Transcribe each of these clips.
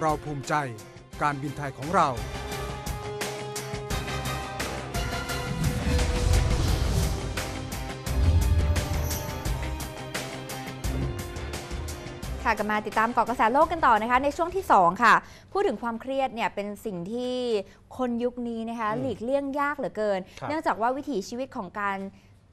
เราภูมิใจ การบินไทยของเรา ค่ะกลับมาติดตามเกาะกระแสโลกกันต่อนะคะ ในช่วงที่ 2 ค่ะ พูดถึงความเครียดเนี่ยเป็นสิ่งที่คนยุคนี้นะคะอืมหลีกเลี่ยงยากเหลือเกินครับเนื่องจากว่าวิถีชีวิตของการ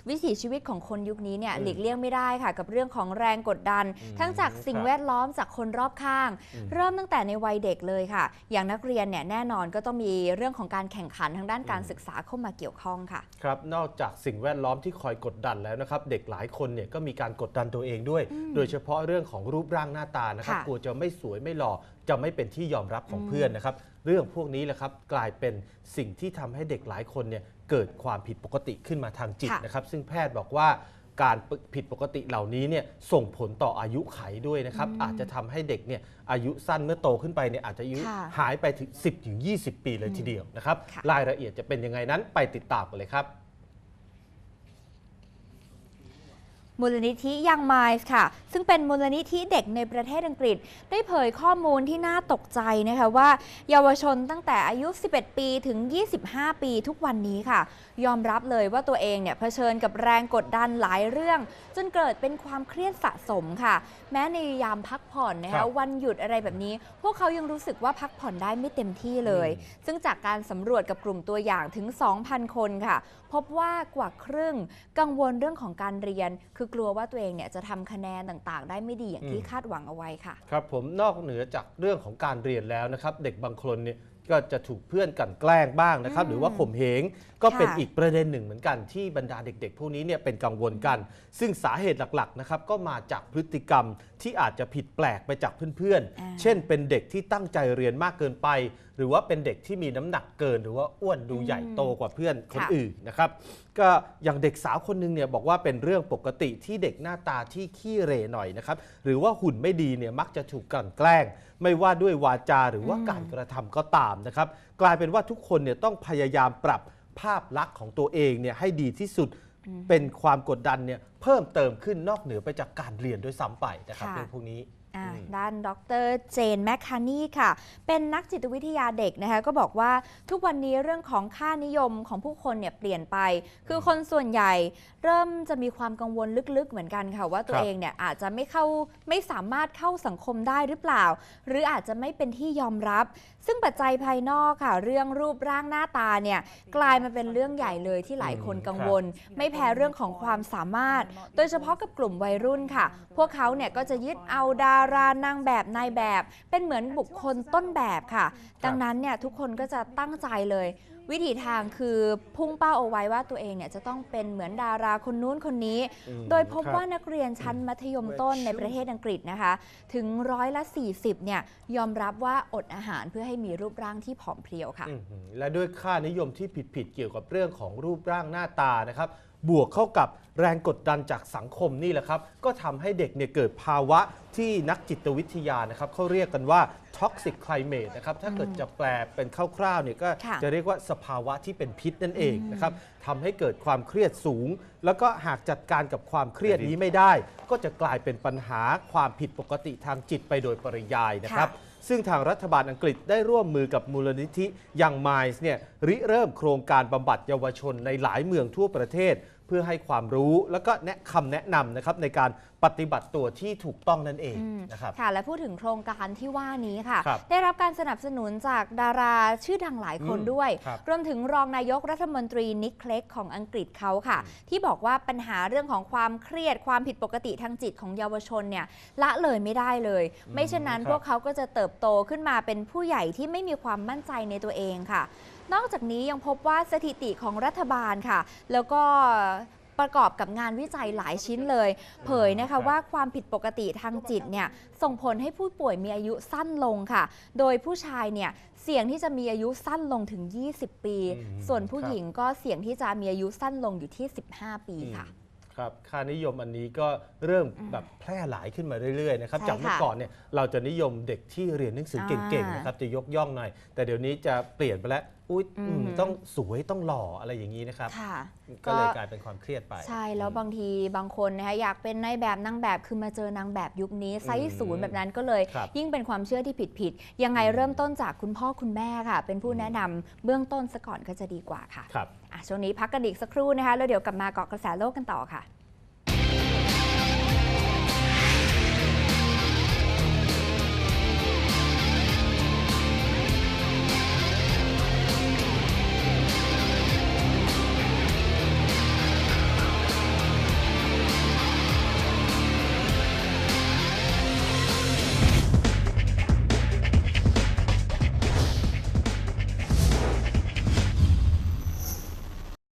วิถีชีวิตของคนยุคนี้เนี่ยอืมหลีกเลี่ยงไม่ได้ค่ะ กับเรื่องของแรงกดดันอืมทั้งจากสิ่งครับแวดล้อมจากคนรอบข้างอืมเริ่มตั้งแต่ในวัยเด็กเลยค่ะ อย่างนักเรียนเนี่ยแน่นอนก็ต้องมีเรื่องของการแข่งขันทางด้านการอืมศึกษาเข้ามาเกี่ยวข้องค่ะ ครับนอกจากสิ่งแวดล้อมที่คอยกดดันแล้วนะครับ เด็กหลายคนเนี่ยก็มีการกดดันตัวเองด้วย โดยเฉพาะเรื่องของรูปร่างหน้าตานะครับค่ะกลัวจะไม่สวยไม่หล่อจะไม่เป็นที่ยอมรับของอืมเพื่อนนะครับ เรื่องพวกนี้แหละครับกลายเป็นสิ่งที่ทำให้เด็กหลายคนเนี่ยเกิดความผิดปกติขึ้นมาทางจิตค่ะนะครับ ซึ่งแพทย์บอกว่าการผิดปกติเหล่านี้เนี่ยส่งผลต่ออายุไขด้วยนะครับ อาจจะทำให้เด็กเนี่ยอายุสั้นเมื่อโตขึ้นไปเนี่ยอาจจะอายุค่ะหายไปถึง 10ถึง20 ปีเลยทีเดียวนะครับค่ะรายละเอียดจะเป็นยังไงนั้นไปติดตามกันเลยครับ มูลนิธิยังไมส์ค่ะ ซึ่งเป็นมูลนิธิเด็กในประเทศอังกฤษ ได้เผยข้อมูลที่น่าตกใจนะคะว่า เยาวชนตั้งแต่อายุ 11 ปีถึง 25 ปีทุกวันนี้ค่ะ ยอมรับเลยว่าตัวเองเนี่ยเผชิญกับแรงกดดันหลายเรื่อง จนเกิดเป็นความเครียดสะสมค่ะ แม้ในยามพักผ่อนนะครัคะบวันหยุดอะไรแบบนี้ พวกเขายังรู้สึกว่าพักผ่อนได้ไม่เต็มที่เลยอืมซึ่งจากการสำรวจกับกลุ่มตัวอย่างถึง 2,000 คนค่ะ พบว่ากว่าครึ่งกังวลเรื่องของการเรียนคือกลัวว่าตัวเองเนี่ยจะทำคะแนนต่างๆ ได้ไม่ดีอย่างที่อืมคาดหวังเอาไว้ค่ะ ครับผมนอกเหนือจากเรื่องของการเรียนแล้วนะครับ เด็กบางคนเนี่ยก็จะถูกเพื่อนกลั่นแกล้งบ้างนะครับอืมหรือว่าข่มเหงก็เป็นค่ะอีกประเด็นหนึ่งเหมือนกันที่บรรดาเด็กๆ พวกนี้เนี่ยเป็นกังวลกัน ซึ่งสาเหตุหลักๆนะครับก็มาจากพฤติกรรมที่อาจจะผิดแปลกไปจากเพื่อนอ่าๆเช่นเป็นเด็กที่ตั้งใจเรียนมากเกินไปหรือว่าเป็นเด็กที่มีน้ำหนักเกิน หรือว่าอ้วนดูใหญ่โตกว่าเพื่อนคนค่ะอื่นนะครับ ก็อย่างเด็กสาวคนหนึงเนี่ยบอกว่าเป็นเรื่องปกติที่เด็กหน้าตาที่ขี้เหร่หน่อยนะครับ หรือว่าหุ่นไม่ดีเนี่ยมักจะถูกกลั่นแกล้ง ไม่ว่าด้วยวาจาหรือว่าอืมการกระทำก็ตามนะครับ กลายเป็นว่าทุกคนเนี่ยต้องพยายามปรับภาพลักษณ์ของตัวเองเนี่ยให้ดีที่สุด เป็นความกดดันเนี่ยเพิ่มเติมขึ้นนอกเหนือไปจากการเรียนด้วยซ้ำไปนะครับค่ะ เรื่องพวกนี้อ่าอืม ด้านดรเจนแมคคานีค่ะ เป็นนักจิตวิทยาเด็กนะคะก็บอกว่าทุกวันนี้เรื่องของค่านิยมของผู้คนเนี่ยเปลี่ยนไป คือคนส่วนใหญ่เริ่มจะมีความกังวลลึกๆเหมือนกันค่ะ ว่าตัวครับเองเนี่ยอาจจะไม่เข้าไม่สามารถเข้าสังคมได้หรือเปล่า หรืออาจจะไม่เป็นที่ยอมรับ ซึ่งปัจจัยภายนอกค่ะ เรื่องรูปร่างหน้าตาเนี่ยกลายมาเป็นเรื่องใหญ่เลยที่หลายคนกังวล ไม่แพ้เรื่องของความสามารถ โดยเฉพาะกับกลุ่มวัยรุ่นค่ะ พวกเขาเนี่ยก็จะยึดเอาดารานางแบบนายแบบ เป็นเหมือนบุคคลต้นแบบค่ะ ดังนั้นเนี่ยทุกคนก็จะตั้งใจเลย วิถีทางคือพุ่งเป้าเอาไว้ว่าตัวเองเนี่ยจะต้องเป็นเหมือนดาราคนนู้นคนนี้อืมโดยพบครับว่านักเรียนชั้นมัธยมต้นในประเทศอังกฤษนะคะ ถึงร้อยละ 40เนี่ยยอมรับว่าอดอาหารเพื่อให้มีรูปร่างที่ผอมเพรียวค่ะอื้อหือและด้วยค่านิยมที่ผิดๆเกี่ยวกับเรื่องของรูปร่างหน้าตานะครับ บวกเข้ากับแรงกดดันจากสังคมนี่แหละครับ ก็ทำให้เด็กเนี่ยเกิดภาวะที่นักจิตวิทยานะครับเขาเรียกกันว่า toxic climate นะครับถ้าเกิดจะแปลเป็นคร่าวๆเนี่ยก็ค่ะ จะเรียกว่าสภาวะที่เป็นพิษนั่นเองนะครับทำให้เกิดความเครียดสูง แล้วก็หากจัดการกับความเครียดนี้ไม่ได้ ก็จะกลายเป็นปัญหาความผิดปกติทางจิตไปโดยปริยายนะครับ ค่ะ ซึ่งทางรัฐบาลอังกฤษได้ร่วมมือกับมูลนิธิยังไมส์เนี่ยริเริ่มโครงการบำบัดเยาวชนในหลายเมืองทั่วประเทศ เพื่อให้ความรู้แล้วก็แนะคำแนะนำนะครับในการปฏิบัติตัวที่ถูกต้องนั่นเองอืมนะครับค่ะและพูดถึงโครงการที่ว่านี้ค่ะครับได้รับการสนับสนุนจากดาราชื่อดังหลายคนอืมด้วยครับรวมถึงรองนายกรัฐมนตรีนิคเคล็กของอังกฤษเขาค่ะ ที่บอกว่าปัญหาเรื่องของความเครียดความผิดปกติทางจิตของเยาวชนเนี่ยละเลยไม่ได้เลย ไม่เช่นนั้นครับพวกเขาก็จะเติบโตขึ้นมาเป็นผู้ใหญ่ที่ไม่มีความมั่นใจในตัวเองค่ะนอกจากนี้ยังพบว่าสถิติของรัฐบาลค่ะ แล้วก็ประกอบกับงานวิจัยหลายชิ้นเลย เผยนะครัคะบว่าความผิดปกติทางจิตเนี่ยส่งผลให้ผู้ป่วยมีอายุสั้นลงค่ะ โดยผู้ชายเนี่ยเสี่ยงที่จะมีอายุสั้นลงถึง 20 ปีอืมส่วนผู้ครับหญิงก็เสี่ยงที่จะมีอายุสั้นลงอยู่ที่ 15 ปีค่ะอืมครับค่านิยมอันนี้ก็เริ่มแบบแพร่หลายขึ้นมาเรื่อยๆนะครับใช่จากเมื่อค่ะก่อนเนี่ยเราจะนิยมเด็กที่เรียนหนังสือเก่งๆอ่านะครับจะยกย่องหน่อย แต่เดี๋ยวนี้จะเปลี่ยนไปแล้วอุ๊ยอืมอืมต้องสวยต้องหล่ออะไรอย่างนี้นะครับ ค่ะ ก็เลยกลายเป็นความเครียดไป ใช่แล้วบางทีบางคนนะคะอยากเป็นนายแบบนางแบบคือมาเจอนางแบบยุคนี้ไซส์ศูนย์แบบนั้นก็เลย ครับยิ่งเป็นความเชื่อที่ผิดผิดๆยังไงเริ่มต้นจากคุณพ่อคุณแม่ค่ะ เป็นผู้แนะนำเบื้องต้นซะก่อนก็จะดีกว่าค่ะครับ อะช่วงนี้พักกันอีกสักครู่นะคะแล้วเดี๋ยวกลับมาเกาะกระแสโลกกันต่อค่ะ